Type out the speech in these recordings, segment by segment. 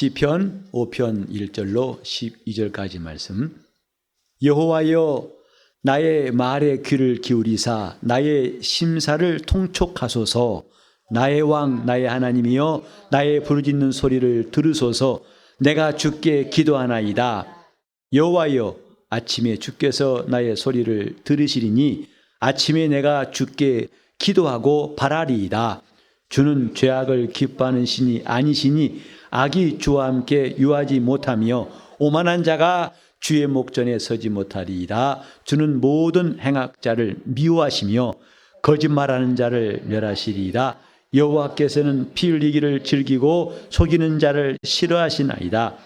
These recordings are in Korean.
시편 5편 1절로 12절까지 말씀. 여호와여 나의 말에 귀를 기울이사 나의 심사를 통촉하소서. 나의 왕 나의 하나님이여 나의 부르짖는 소리를 들으소서. 내가 주께 기도하나이다. 여호와여 아침에 주께서 나의 소리를 들으시리니 아침에 내가 주께 기도하고 바라리이다. 주는 죄악을 기뻐하는 신이 아니시니 악이 주와 함께 유하지 못하며 오만한 자가 주의 목전에 서지 못하리이다. 주는 모든 행악자를 미워하시며 거짓말하는 자를 멸하시리이다. 여호와께서는 피 흘리기를 즐기고 속이는 자를 싫어하시나이다.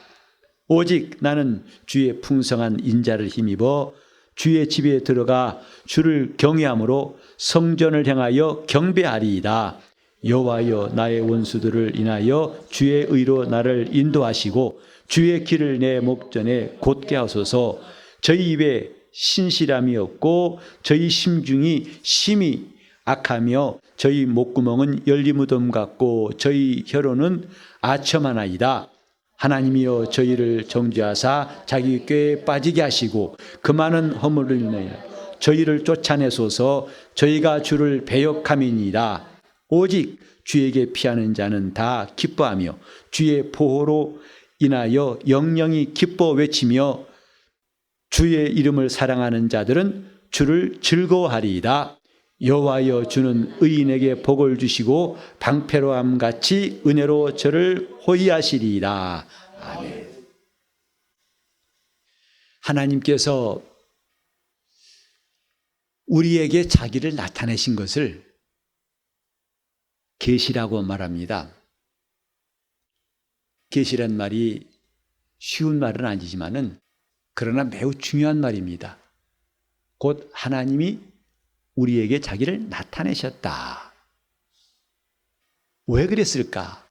오직 나는 주의 풍성한 인자를 힘입어 주의 집에 들어가 주를 경외함으로 성전을 향하여 경배하리이다. 여호와여 나의 원수들을 인하여 주의 의로 나를 인도하시고 주의 길을 내 목전에 곧게 하소서. 저희 입에 신실함이 없고 저희 심중이 심히 악하며 저희 목구멍은 열리무덤 같고 저희 혀로는 아첨하나이다. 하나님이여 저희를 정죄하사 자기 꾀에 빠지게 하시고 그 많은 허물을 인하여 저희를 쫓아내소서. 저희가 주를 배역함이니이다 오직 주에게 피하는 자는 다 기뻐하며 주의 보호로 인하여 영영이 기뻐 외치며 주의 이름을 사랑하는 자들은 주를 즐거워하리이다. 여호와여 주는 의인에게 복을 주시고 방패로함 같이 은혜로 저를 호위하시리이다. 아멘. 하나님께서 우리에게 자기를 나타내신 것을 계시라고 말합니다. 계시란 말이 쉬운 말은 아니지만은 그러나 매우 중요한 말입니다. 곧 하나님이 우리에게 자기를 나타내셨다. 왜 그랬을까?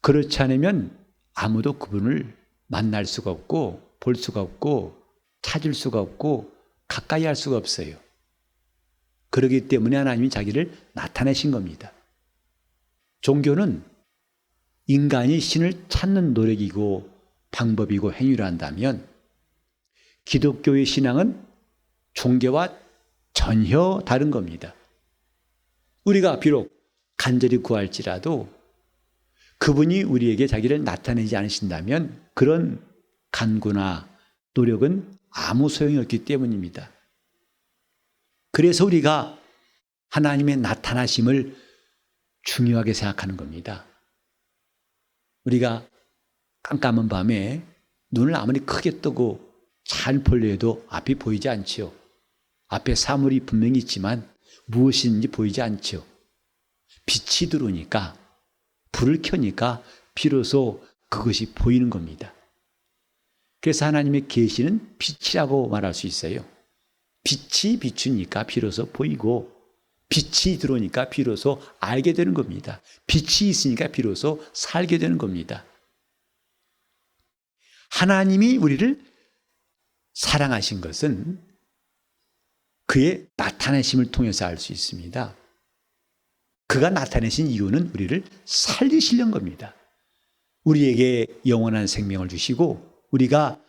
그렇지 않으면 아무도 그분을 만날 수가 없고 볼 수가 없고 찾을 수가 없고 가까이 할 수가 없어요. 그러기 때문에 하나님이 자기를 나타내신 겁니다. 종교는 인간이 신을 찾는 노력이고 방법이고 행위를 한다면 기독교의 신앙은 종교와 전혀 다른 겁니다. 우리가 비록 간절히 구할지라도 그분이 우리에게 자기를 나타내지 않으신다면 그런 간구나 노력은 아무 소용이 없기 때문입니다. 그래서 우리가 하나님의 나타나심을 중요하게 생각하는 겁니다. 우리가 깜깜한 밤에 눈을 아무리 크게 뜨고 잘 보려 해도 앞이 보이지 않지요. 앞에 사물이 분명히 있지만 무엇인지 보이지 않지요. 빛이 들어오니까 불을 켜니까 비로소 그것이 보이는 겁니다. 그래서 하나님의 계시는 빛이라고 말할 수 있어요. 빛이 비추니까 비로소 보이고 빛이 들어오니까 비로소 알게 되는 겁니다. 빛이 있으니까 비로소 살게 되는 겁니다. 하나님이 우리를 사랑하신 것은 그의 나타내심을 통해서 알 수 있습니다. 그가 나타내신 이유는 우리를 살리시려는 겁니다. 우리에게 영원한 생명을 주시고 우리가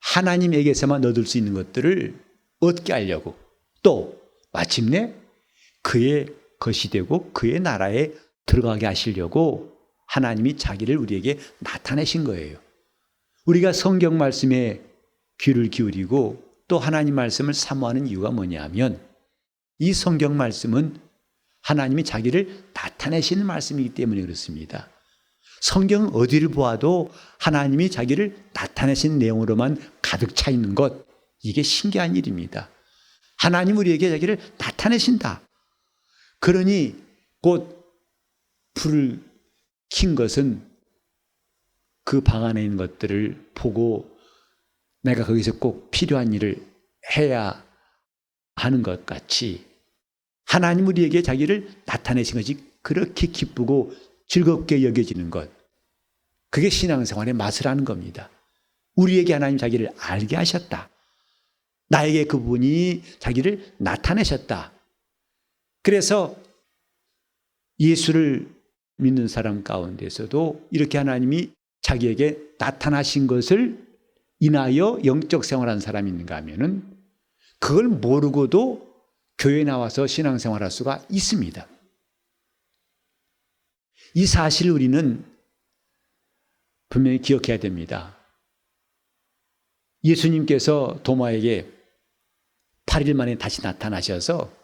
하나님에게서만 얻을 수 있는 것들을 얻게 하려고 또 마침내 그의 것이 되고 그의 나라에 들어가게 하시려고 하나님이 자기를 우리에게 나타내신 거예요. 우리가 성경 말씀에 귀를 기울이고 또 하나님 말씀을 사모하는 이유가 뭐냐면 이 성경 말씀은 하나님이 자기를 나타내시는 말씀이기 때문에 그렇습니다. 성경 어디를 보아도 하나님이 자기를 나타내신 내용으로만 가득 차 있는 것, 이게 신기한 일입니다. 하나님 우리에게 자기를 나타내신다. 그러니 곧 불을 킨 것은 그 방 안에 있는 것들을 보고 내가 거기서 꼭 필요한 일을 해야 하는 것 같이 하나님 우리에게 자기를 나타내신 것이 그렇게 기쁘고 즐겁게 여겨지는 것. 그게 신앙생활의 맛을 하는 겁니다. 우리에게 하나님 자기를 알게 하셨다. 나에게 그분이 자기를 나타내셨다. 그래서 예수를 믿는 사람 가운데서도 이렇게 하나님이 자기에게 나타나신 것을 인하여 영적 생활한 사람이 있는가 하면은 그걸 모르고도 교회 나와서 신앙생활 할 수가 있습니다. 이 사실 우리는 분명히 기억해야 됩니다. 예수님께서 도마에게 8일 만에 다시 나타나셔서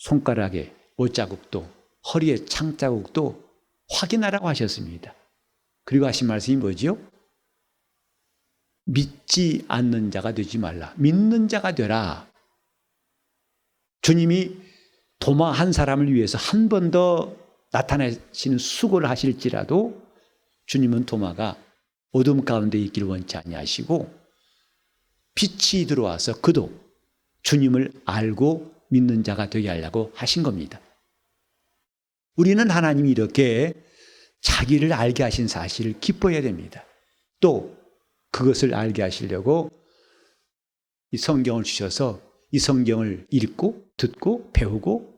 손가락에 옷자국도 허리에 창자국도 확인하라고 하셨습니다. 그리고 하신 말씀이 뭐지요? 믿지 않는 자가 되지 말라. 믿는 자가 되라. 주님이 도마 한 사람을 위해서 한 번 더 나타나시는 수고를 하실지라도 주님은 도마가 어둠 가운데 있기를 원치 아니하시고 빛이 들어와서 그도 주님을 알고 믿는 자가 되게 하려고 하신 겁니다. 우리는 하나님이 이렇게 자기를 알게 하신 사실을 기뻐해야 됩니다. 또 그것을 알게 하시려고 이 성경을 주셔서 이 성경을 읽고 듣고 배우고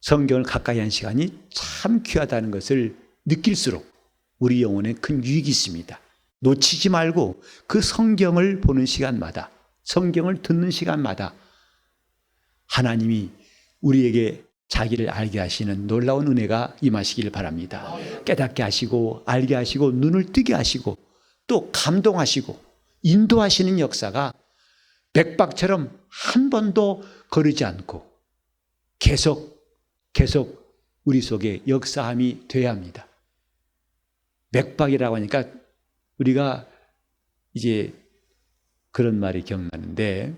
성경을 가까이 한 시간이 참 귀하다는 것을 느낄수록 우리 영혼에 큰 유익이 있습니다. 놓치지 말고 그 성경을 보는 시간마다 성경을 듣는 시간마다 하나님이 우리에게 자기를 알게 하시는 놀라운 은혜가 임하시길 바랍니다. 깨닫게 하시고 알게 하시고 눈을 뜨게 하시고 또 감동하시고 인도하시는 역사가 백박처럼 한 번도 거르지 않고 계속 계속 우리 속에 역사함이 돼야 합니다. 맥박이라고 하니까 우리가 이제 그런 말이 기억나는데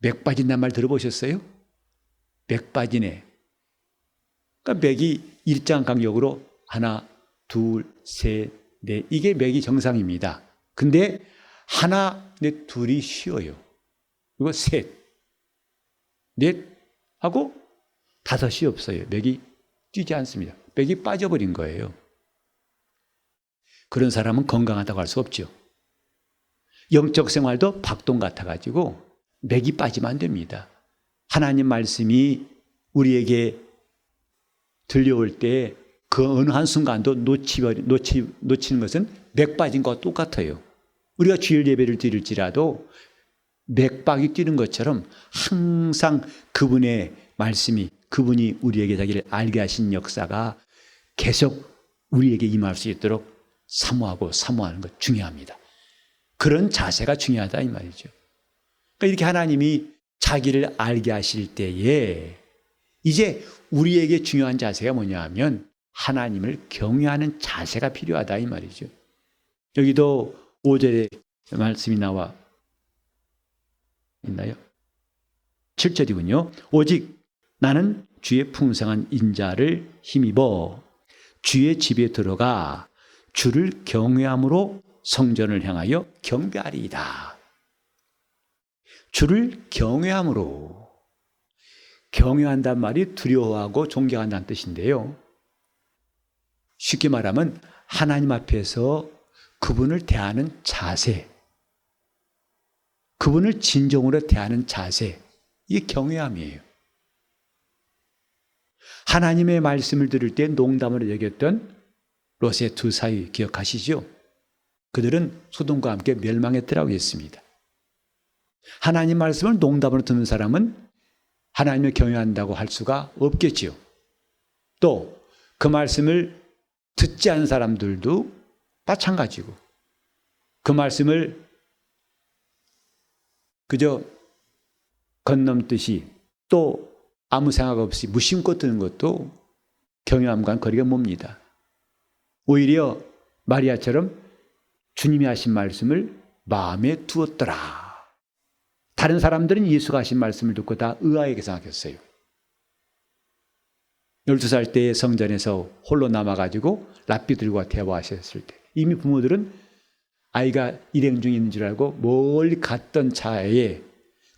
맥 빠진다는 말 들어보셨어요? 맥 빠지네. 그러니까 맥이 일정 간격으로 하나, 둘, 셋, 넷 이게 맥이 정상입니다. 근데 하나, 넷, 둘이 쉬어요. 그리고 셋, 넷 하고 다섯이 없어요. 맥이 뛰지 않습니다. 맥이 빠져버린 거예요. 그런 사람은 건강하다고 할 수 없죠. 영적 생활도 박동 같아가지고 맥이 빠지면 안 됩니다. 하나님 말씀이 우리에게 들려올 때 그 어느 한순간도 놓치, 놓치, 놓치는 것은 맥 빠진 것과 똑같아요. 우리가 주일 예배를 드릴지라도 맥박이 뛰는 것처럼 항상 그분의 말씀이 그분이 우리에게 자기를 알게 하신 역사가 계속 우리에게 임할 수 있도록 사모하고 사모하는 것 중요합니다. 그런 자세가 중요하다 이 말이죠. 그러니까 이렇게 하나님이 자기를 알게 하실 때에 이제 우리에게 중요한 자세가 뭐냐 하면 하나님을 경외하는 자세가 필요하다 이 말이죠. 여기도 5절에 말씀이 나와 있나요? 7절이군요. 오직 나는 주의 풍성한 인자를 힘입어 주의 집에 들어가 주를 경외함으로 성전을 향하여 경배하리이다. 주를 경외함으로 경외한단 말이 두려워하고 존경한다는 뜻인데요. 쉽게 말하면 하나님 앞에서 그분을 대하는 자세, 그분을 진정으로 대하는 자세, 이게 경외함이에요. 하나님의 말씀을 들을 때 농담으로 여겼던 롯의 두 사이 기억하시죠? 그들은 소돔과 함께 멸망했더라고 했습니다. 하나님 말씀을 농담으로 듣는 사람은 하나님을 경외한다고 할 수가 없겠지요. 또 그 말씀을 듣지 않은 사람들도 마찬가지고 그 말씀을 그저 건넘듯이 또 아무 생각 없이 무심코 듣는 것도 경외함과 거리가 멉니다. 오히려 마리아처럼 주님이 하신 말씀을 마음에 두었더라. 다른 사람들은 예수가 하신 말씀을 듣고 다 의아하게 생각했어요. 12살 때 성전에서 홀로 남아가지고 랍비들과 대화하셨을 때 이미 부모들은 아이가 일행 중에 줄 알고 멀리 갔던 차에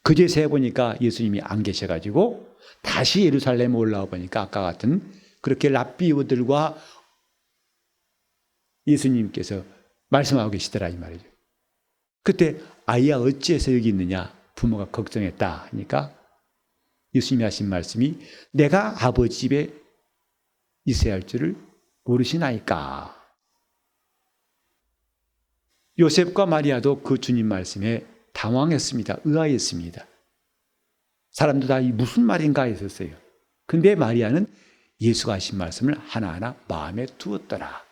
그제서 보니까 예수님이 안 계셔가지고 다시 예루살렘에 올라와 보니까 아까 같은 그렇게 랍비들과 예수님께서 말씀하고 계시더라 이 말이죠. 그때 아이야 어찌해서 여기 있느냐 부모가 걱정했다 하니까 예수님이 하신 말씀이 내가 아버지 집에 있어야 할 줄을 모르시나이까. 요셉과 마리아도 그 주님 말씀에 당황했습니다. 의아했습니다. 사람도 다이 무슨 말인가 했었어요. 근데 마리아는 예수가 하신 말씀을 하나하나 마음에 두었더라.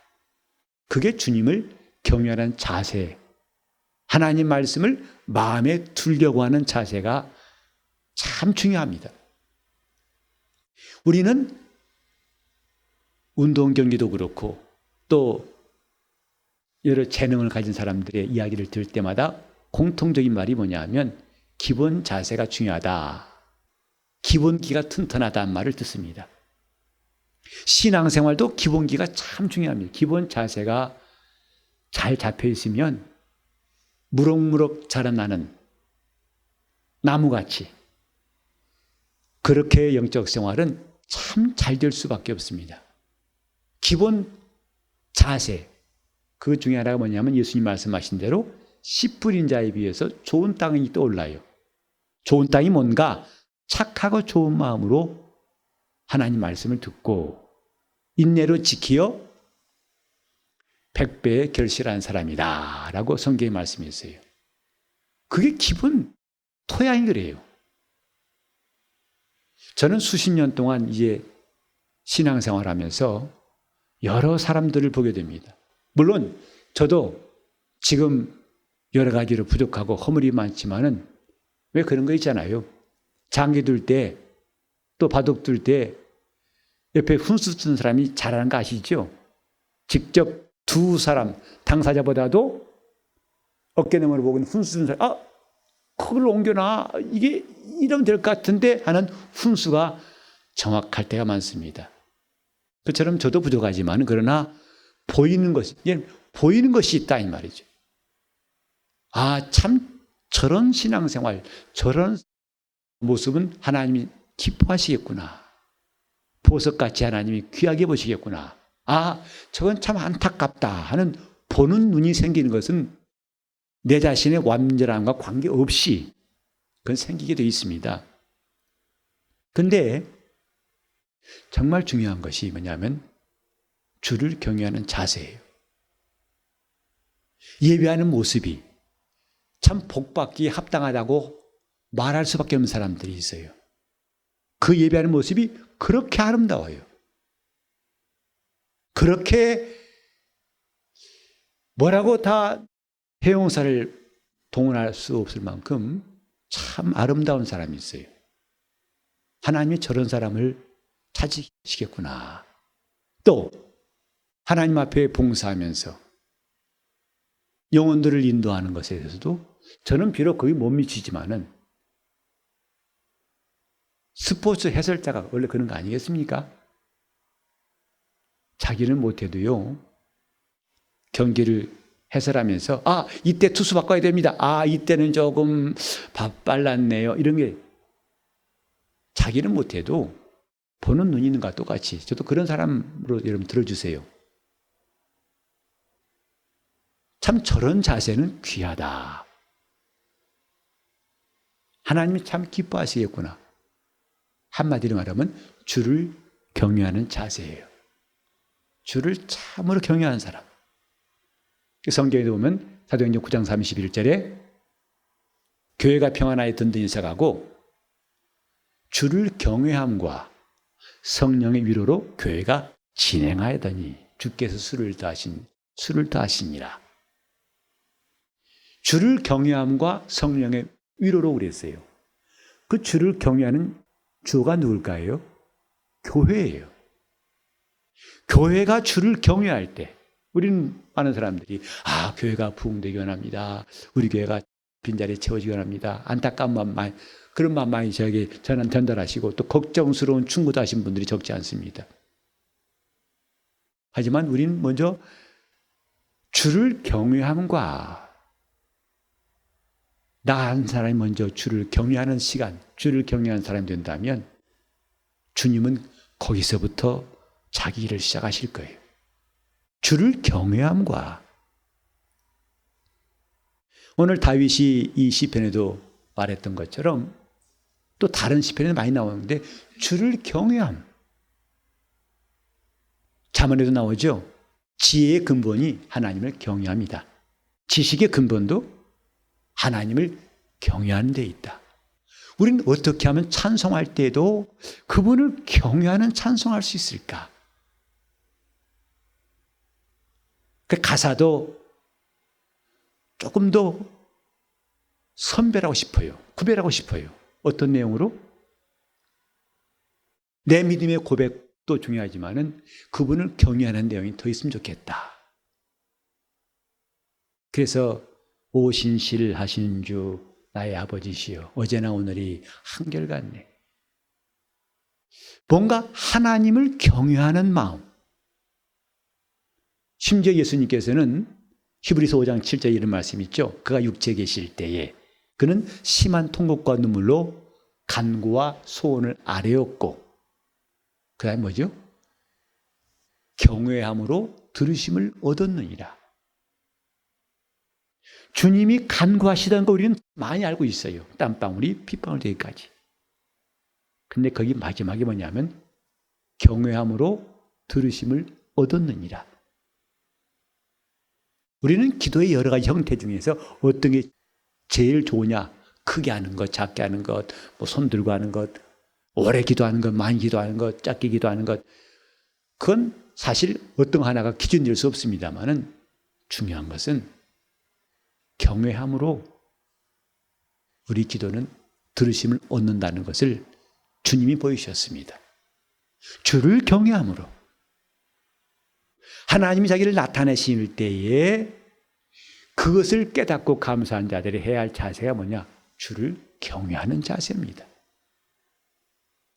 그게 주님을 경외하는 자세. 하나님 말씀을 마음에 두려고 하는 자세가 참 중요합니다. 우리는 운동 경기도 그렇고 또 여러 재능을 가진 사람들의 이야기를 들을 때마다 공통적인 말이 뭐냐 하면 기본 자세가 중요하다. 기본기가 튼튼하다는 말을 듣습니다. 신앙생활도 기본기가 참 중요합니다. 기본 자세가 잘 잡혀 있으면 무럭무럭 자라나는 나무같이 그렇게 영적 생활은 참 잘 될 수밖에 없습니다. 기본 자세 그 중에 하나가 뭐냐면 예수님 말씀하신 대로 씨 뿌린 자에 비해서 좋은 땅이 떠올라요. 좋은 땅이 뭔가 착하고 좋은 마음으로 하나님 말씀을 듣고 인내로 지키어 백배에 결실한 사람이다. 라고 성경에 말씀했어요. 그게 기본 토양이 그래요. 저는 수십 년 동안 이제 신앙생활 하면서 여러 사람들을 보게 됩니다. 물론 저도 지금 여러 가지로 부족하고 허물이 많지만은 왜 그런 거 있잖아요. 장기 들때또 바둑 둘 때 옆에 훈수 쓰는 사람이 잘하는 거 아시죠? 직접 두 사람 당사자보다도 어깨너머로 보고 있는 훈수 쓰는 사람 아 그걸 옮겨놔 이게 이러면 될 것 같은데 하는 훈수가 정확할 때가 많습니다. 그처럼 저도 부족하지만 그러나 보이는 것이 예, 보이는 것이 있다 이 말이죠. 아 참 저런 신앙생활 저런 모습은 하나님이 기뻐하시겠구나. 보석같이 하나님이 귀하게 보시겠구나. 아, 저건 참 안타깝다 하는 보는 눈이 생기는 것은 내 자신의 완전함과 관계없이 그건 생기게 되어 있습니다. 근데 정말 중요한 것이 뭐냐면 주를 경외하는 자세예요. 예배하는 모습이 참 복받기에 합당하다고 말할 수밖에 없는 사람들이 있어요. 그 예배하는 모습이 그렇게 아름다워요. 그렇게 뭐라고 다 해용사를 동원할 수 없을 만큼 참 아름다운 사람이 있어요. 하나님이 저런 사람을 찾으시겠구나. 또 하나님 앞에 봉사하면서 영혼들을 인도하는 것에 대해서도 저는 비록 거기 못 미치지만은 스포츠 해설자가 원래 그런 거 아니겠습니까? 자기는 못해도요, 경기를 해설하면서, 아, 이때 투수 바꿔야 됩니다. 아, 이때는 조금 빨랐네요. 이런 게 자기는 못해도 보는 눈이 있는 것과 똑같이 저도 그런 사람으로 여러분 들어주세요. 참 저런 자세는 귀하다. 하나님이 참 기뻐하시겠구나. 한마디로 말하면 주를 경외하는 자세예요. 주를 참으로 경외하는 사람. 성경에 보면 사도행전 9장 31절에 교회가 평안하에 든든히 서가고 주를 경외함과 성령의 위로로 교회가 진행하여더니 주께서 술을 더하신 술을 더하시니라. 주를 경외함과 성령의 위로로 그랬어요. 그 주를 경외하는 주가 누굴까요? 교회예요. 교회가 주를 경외할 때, 우리는 많은 사람들이, 아, 교회가 부흥되기 원합니다. 우리 교회가 빈자리 채워지기 원합니다. 안타까운 많이, 그런 마음 많이 저에게 전한 전달하시고, 또 걱정스러운 충고도 하신 분들이 적지 않습니다. 하지만 우리는 먼저 주를 경외함과 나 한 사람이 먼저 주를 경외하는 시간, 주를 경외하는 사람이 된다면 주님은 거기서부터 자기 일을 시작하실 거예요. 주를 경외함과 오늘 다윗이 이 시편에도 말했던 것처럼 또 다른 시편에 많이 나오는데 주를 경외함. 자문에도 나오죠. 지혜의 근본이 하나님을 경외합니다. 지식의 근본도 하나님을 경외하는 데 있다. 우리는 어떻게 하면 찬송할 때도 그분을 경외하는 찬송할 수 있을까? 그 가사도 조금 더 선별하고 싶어요. 구별하고 싶어요. 어떤 내용으로? 내 믿음의 고백도 중요하지만은 그분을 경외하는 내용이 더 있으면 좋겠다. 그래서 오신실 하시는 주 나의 아버지시여 어제나 오늘이 한결같네. 뭔가 하나님을 경외하는 마음. 심지어 예수님께서는 히브리서 5장 7절 이런 말씀 있죠. 그가 육체에 계실 때에 그는 심한 통곡과 눈물로 간구와 소원을 아뢰었고 그 다음에 뭐죠? 경외함으로 들으심을 얻었느니라. 주님이 간구하시다는 거 우리는 많이 알고 있어요. 땀방울이 핏방울 되기까지. 근데 거기 마지막에 뭐냐면 경외함으로 들으심을 얻었느니라. 우리는 기도의 여러 가지 형태 중에서 어떤 게 제일 좋으냐? 크게 하는 것, 작게 하는 것, 뭐 손 들고 하는 것, 오래 기도하는 것, 많이 기도하는 것, 짧게 기도하는 것. 그건 사실 어떤 하나가 기준될 수 없습니다만은 중요한 것은 경외함으로 우리 기도는 들으심을 얻는다는 것을 주님이 보이셨습니다. 주를 경외함으로 하나님이 자기를 나타내실 때에 그것을 깨닫고 감사한 자들이 해야 할 자세가 뭐냐? 주를 경외하는 자세입니다.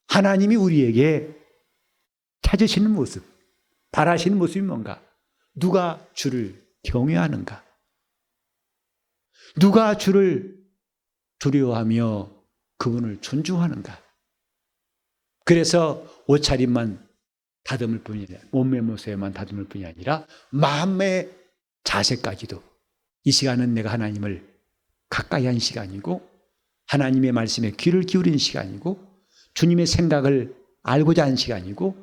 하나님이 우리에게 찾으시는 모습, 바라시는 모습이 뭔가? 누가 주를 경외하는가? 누가 주를 두려워하며 그분을 존중하는가? 그래서 옷차림만 다듬을 뿐이 아니라 몸매 모습에만 다듬을 뿐이 아니라 마음의 자세까지도 이 시간은 내가 하나님을 가까이 한 시간이고 하나님의 말씀에 귀를 기울인 시간이고 주님의 생각을 알고자 한 시간이고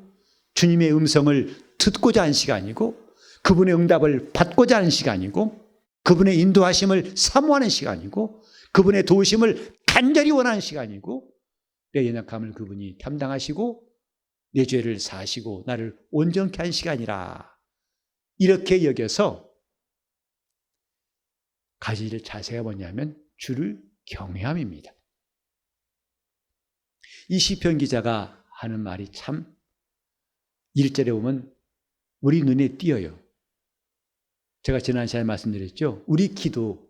주님의 음성을 듣고자 한 시간이고 그분의 응답을 받고자 하는 시간이고 그분의 인도하심을 사모하는 시간이고 그분의 도우심을 간절히 원하는 시간이고 내 연약함을 그분이 담당하시고 내 죄를 사시고 나를 온전케 한 시간이라 이렇게 여겨서 가질 자세가 뭐냐면 주를 경외함입니다. 이 시편 기자가 하는 말이 참 1절에 보면 우리 눈에 띄어요. 제가 지난 시간에 말씀드렸죠. 우리 기도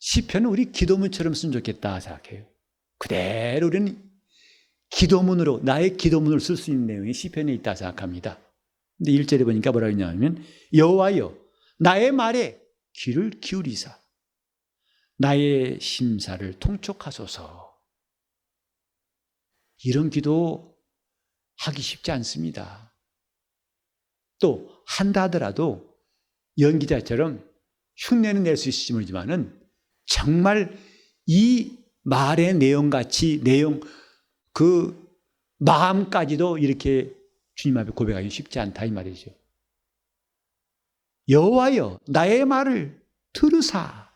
시편은 우리 기도문처럼 쓰면 좋겠다 생각해요. 그대로 우리는 기도문으로 나의 기도문을 쓸 수 있는 내용이 시편에 있다 생각합니다. 근데 1절에 보니까 뭐라고 했냐면 여호와여 나의 말에 귀를 기울이사 나의 심사를 통촉하소서. 이런 기도 하기 쉽지 않습니다. 또 한다 하더라도 연기자처럼 흉내는 낼 수 있을지 모르지만은 정말 이 말의 내용같이 내용 그 마음까지도 이렇게 주님 앞에 고백하기 쉽지 않다 이 말이죠. 여호와여 나의 말을 들으사.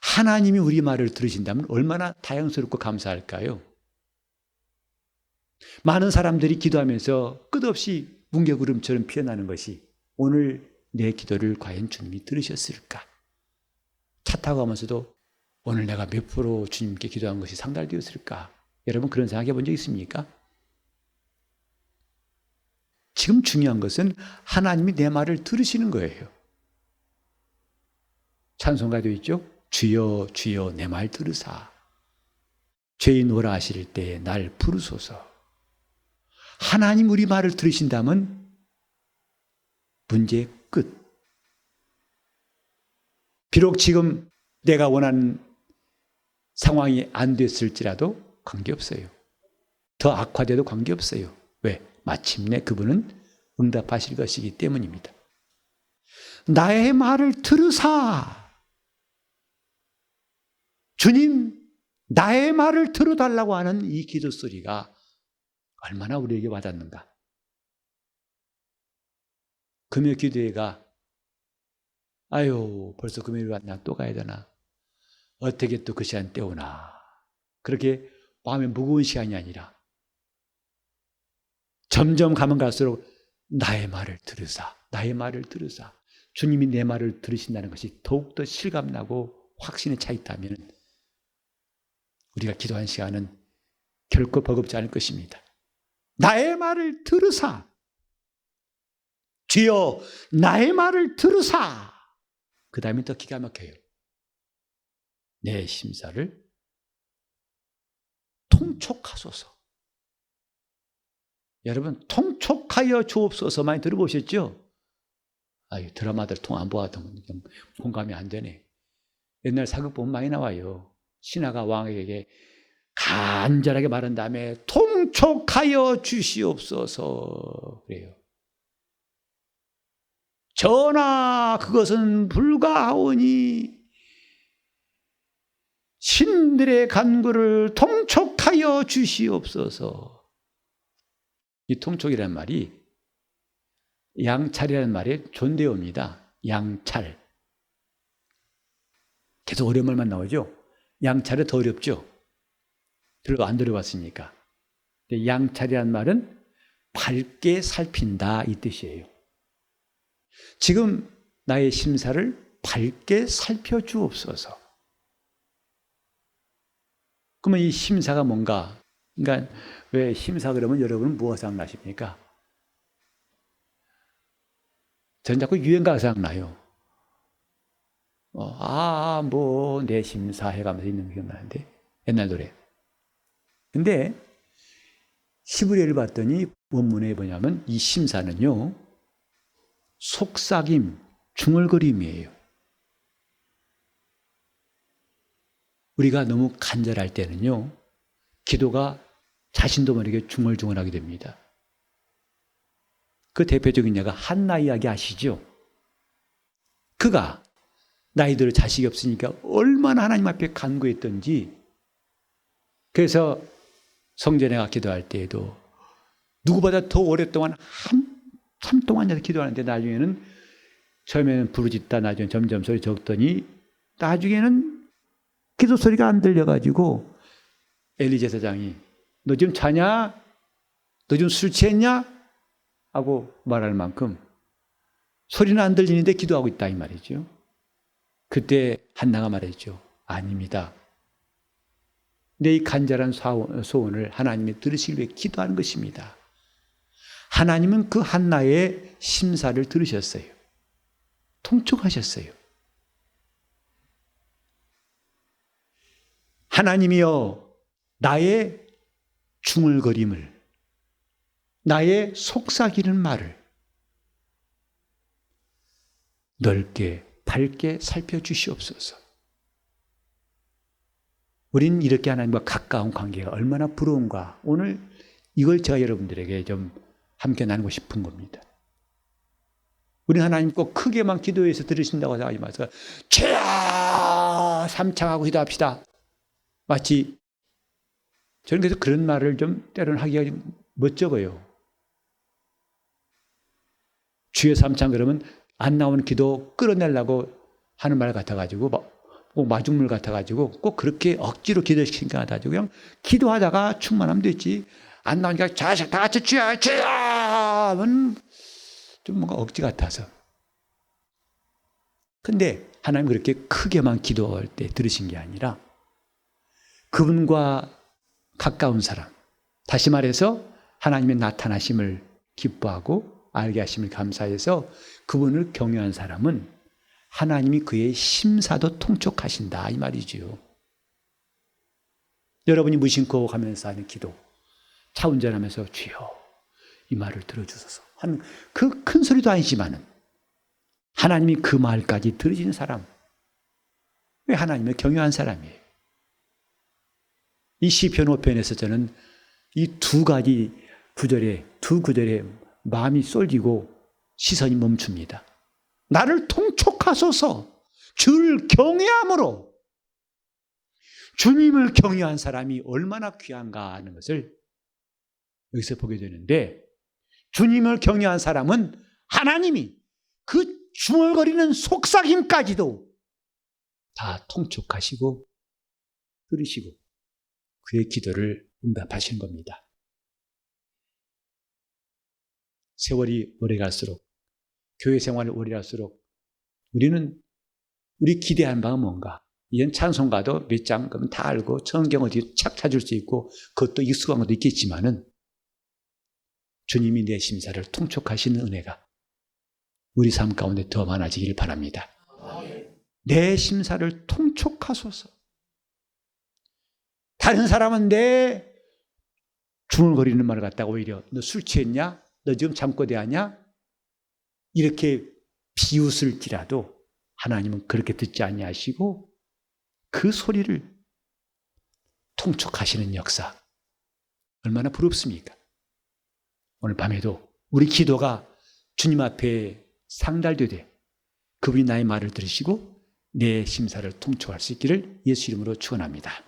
하나님이 우리 말을 들으신다면 얼마나 다양스럽고 감사할까요? 많은 사람들이 기도하면서 끝없이 뭉게구름처럼 피어나는 것이 오늘 내 기도를 과연 주님이 들으셨을까? 차 타고 가면서도 오늘 내가 몇 프로 주님께 기도한 것이 상달되었을까? 여러분 그런 생각해 본 적 있습니까? 지금 중요한 것은 하나님이 내 말을 들으시는 거예요. 찬송가도 있죠? 주여 주여 내 말 들으사 죄인 오라 하실 때에 날 부르소서 하나님 우리 말을 들으신다면 문제 끝. 비록 지금 내가 원하는 상황이 안 됐을지라도 관계없어요. 더 악화돼도 관계없어요. 왜? 마침내 그분은 응답하실 것이기 때문입니다. 나의 말을 들으사. 주님, 나의 말을 들어달라고 하는 이 기도 소리가 얼마나 우리에게 와닿는가. 금요 기도회가 아유, 벌써 금요일 왔나? 또 가야 되나? 어떻게 또 그 시간 때우나? 그렇게 마음에 무거운 시간이 아니라 점점 가면 갈수록 나의 말을 들으사, 나의 말을 들으사. 주님이 내 말을 들으신다는 것이 더욱더 실감나고 확신에 차 있다면 우리가 기도한 시간은 결코 버겁지 않을 것입니다. 나의 말을 들으사. 주여, 나의 말을 들으사. 그 다음에 더 기가 막혀요. 내 심사를 통촉하소서. 여러분, 통촉하여 주옵소서 많이 들어보셨죠? 아유, 드라마들 통 안 보았던 좀 공감이 안 되네. 옛날 사극 보면 많이 나와요. 신하가 왕에게 간절하게 말한 다음에 통촉하여 주시옵소서. 그래요. 전하, 그것은 불가하오니 신들의 간구를 통촉 하여 주시옵소서. 이 통촉이라는 말이 양찰이라는 말의 존대어입니다. 양찰. 계속 어려운 말만 나오죠. 양찰은 더 어렵죠. 별로 안 들어봤으니까. 양찰이라는 말은 밝게 살핀다 이 뜻이에요. 지금 나의 심사를 밝게 살펴주옵소서. 그러면 이 심사가 뭔가? 그러니까 왜 심사 그러면 여러분은 무엇 생각나십니까? 저는 자꾸 유행가 생각나요. 어, 아, 뭐, 내 심사 해가면서 있는 게 나는데, 옛날 노래. 근데, 시브리를 봤더니 원문에 뭐냐면 이 심사는요, 속삭임, 중얼거림이에요. 우리가 너무 간절할 때는요, 기도가 자신도 모르게 중얼중얼하게 됩니다. 그 대표적인 예가 한나 이야기 아시죠? 그가 나이들 자식이 없으니까 얼마나 하나님 앞에 간구했던지 그래서 성전에 기도할 때에도 누구보다 더 오랫동안 한참 동안 기도하는데 나중에는 처음에는 부르짖다 나중에 점점 소리 적더니 나중에는 기도 소리가 안 들려가지고 엘리 제 사장이 너 지금 자냐? 너 지금 술 취했냐? 하고 말할 만큼 소리는 안 들리는데 기도하고 있다 이 말이죠. 그때 한나가 말했죠. 아닙니다. 내 이 간절한 소원을 하나님이 들으시기 위해 기도하는 것입니다. 하나님은 그 한나의 심사를 들으셨어요. 통촉하셨어요. 하나님이여 나의 중얼거림을 나의 속삭이는 말을 넓게 밝게 살펴주시옵소서. 우린 이렇게 하나님과 가까운 관계가 얼마나 부러운가. 오늘 이걸 제가 여러분들에게 좀 함께 나누고 싶은 겁니다. 우리 하나님 꼭 크게만 기도해서 들으신다고 하지 마세요. 죄야! 삼창하고 기도합시다. 마치 저는 그래서 그런 말을 좀 때로는 하기가 좀 멋쩍어요. 주의 삼창 그러면 안 나오는 기도 끌어내려고 하는 말 같아가지고 꼭 마중물 같아가지고 꼭 그렇게 억지로 기도시킨 것 같아가지고 그냥 기도하다가 충만하면 됐지. 안 나오니까 자식 다 같이 주야 주야 하면 좀 뭔가 억지 같아서. 근데 하나님 그렇게 크게만 기도할 때 들으신 게 아니라 그분과 가까운 사람 다시 말해서 하나님의 나타나심을 기뻐하고 알게 하심을 감사해서 그분을 경외한 사람은 하나님이 그의 심사도 통촉하신다 이 말이지요. 여러분이 무심코 가면서 하는 기도, 차 운전하면서 주여 이 말을 들어주소서 하는 그 큰 소리도 아니지만은 하나님이 그 말까지 들으신 사람, 왜 하나님을 경외한 사람이에요. 이 시편 5편에서 저는 이 두 가지 구절에 두 구절에 마음이 쏠리고 시선이 멈춥니다. 나를 통촉하소서 줄 경외함으로 주님을 경외한 사람이 얼마나 귀한가 하는 것을 여기서 보게 되는데 주님을 경외한 사람은 하나님이 그 중얼거리는 속삭임까지도 다 통촉하시고 들으시고 그의 기도를 응답하시는 겁니다. 세월이 오래 갈수록 교회 생활이 오래 갈수록 우리는 우리 기대한 바가 뭔가 이런 찬송가도 몇 장 그러면 다 알고 성경 어디 착 찾을 수 있고 그것도 익숙한 것도 있겠지만은 주님이 내 심사를 통촉하시는 은혜가 우리 삶 가운데 더 많아지길 바랍니다. 내 심사를 통촉하소서. 다른 사람은 내 중얼거리는 말을 갖다가 오히려 너 술 취했냐? 너 지금 잠꼬대하냐? 이렇게 비웃을지라도 하나님은 그렇게 듣지 아니하시고 그 소리를 통촉하시는 역사 얼마나 부럽습니까? 오늘 밤에도 우리 기도가 주님 앞에 상달되되 그분이 나의 말을 들으시고 내 심사를 통촉할 수 있기를 예수 이름으로 축원합니다.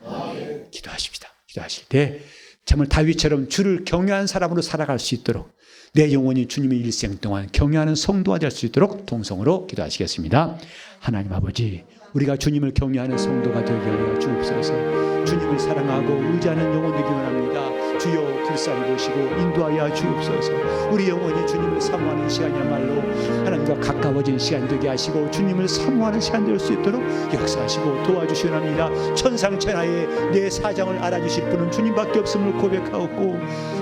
기도하십시다. 기도하실 때 정말 다윗처럼 주를 경외한 사람으로 살아갈 수 있도록 내 영혼이 주님의 일생 동안 경외하는 성도가 될 수 있도록 동성으로 기도하시겠습니다. 하나님 아버지, 우리가 주님을 경외하는 성도가 되게 하여 주옵소서. 주님을 사랑하고 의지하는 영혼 되기 원합니다. 주여 불쌍히 보시고 인도하여 주옵소서. 우리 영혼이 주님을 사모하는 시간이야말로 하나님과 가까워진 시간 되게 하시고 주님을 사모하는 시간 될 수 있도록 역사하시고 도와주시옵니다. 천상천하에 내 사정을 알아주실 분은 주님밖에 없음을 고백하옵고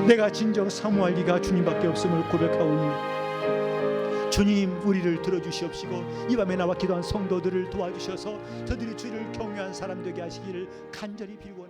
내가 진정 사모할 리가 주님밖에 없음을 고백하오니 주님 우리를 들어주시옵시고 이 밤에 나와 기도한 성도들을 도와주셔서 저들이 주를 경외한 사람 되게 하시기를 간절히 신-